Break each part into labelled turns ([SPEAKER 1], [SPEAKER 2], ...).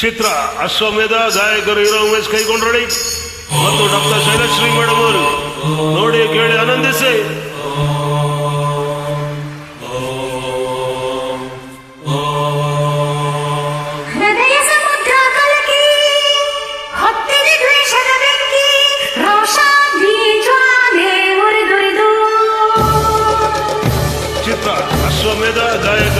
[SPEAKER 1] ಚಿತ್ರ ಅಶ್ವಮೇಧ ಗಾಯಕರು ಹೀರೋ ಉಮೇಶ್ ಕೈಗೊಂಡ್ರಡಿ ಮತ್ತು doctor Shailashree madam ಅವರು ನೋಡಿ ಕೇಳಿ ಆನಂದಿಸಿ ಚಿತ್ರ ಅಶ್ವಮೇಧ ಗಾಯಕ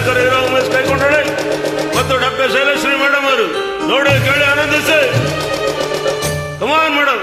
[SPEAKER 1] ಕಾರ್ಯಕರ್ತರು ಇರೋ ಉಮೇಶ್ ಕೈಕೊಂಡಳೆ ಮತ್ತು ಡಾಕ್ಟರ್ ಶೈಲಶ್ರೀ ಮೇಡಮ್ ಅವರು. ನೋಡಿ ಕೇಳಿ ಆನಂದಿಸಿ. Come on madam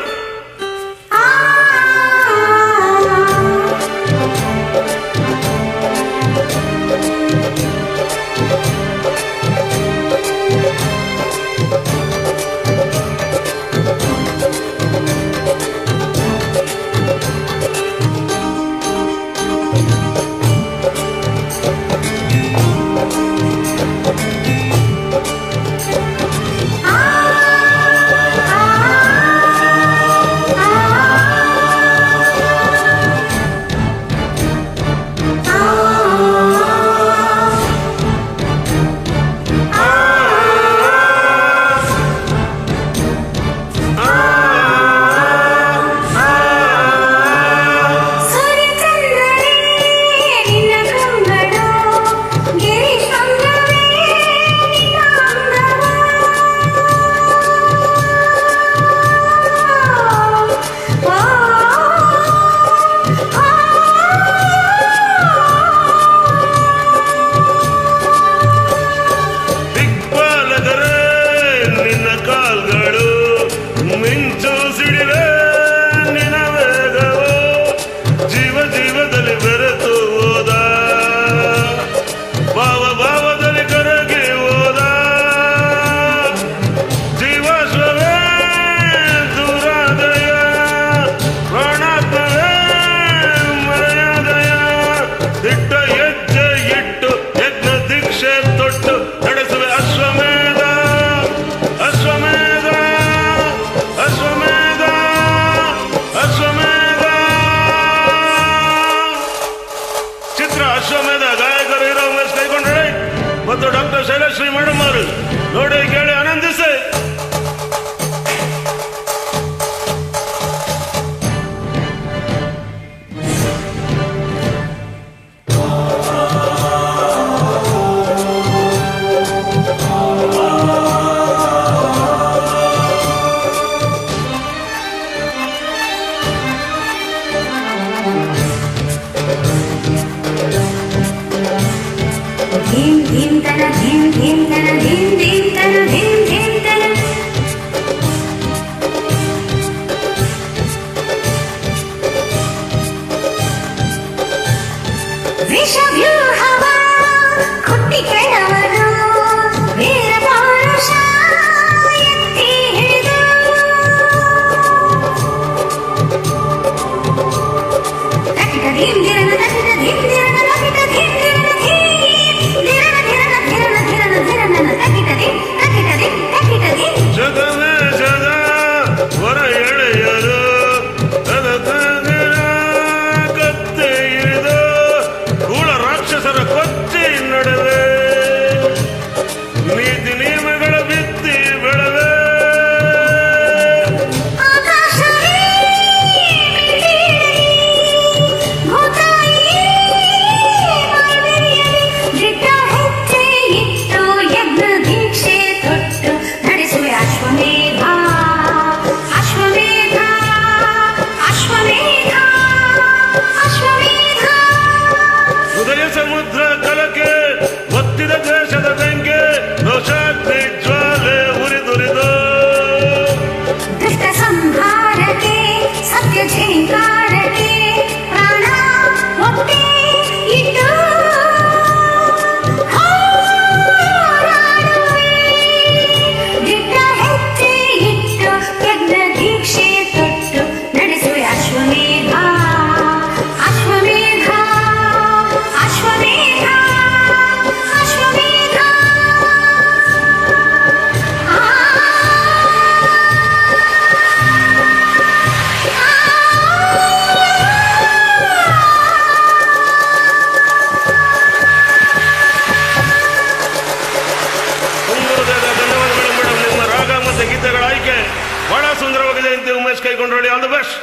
[SPEAKER 1] 너를
[SPEAKER 2] 너를 din din din din din din din din
[SPEAKER 1] ಮತ್ತೆ ಉಮೇಶ್ ಕೈಕೊಂಡ್ರೊಳ್ಳಿ ಆಲ್ ದ ಬೆಸ್ಟ್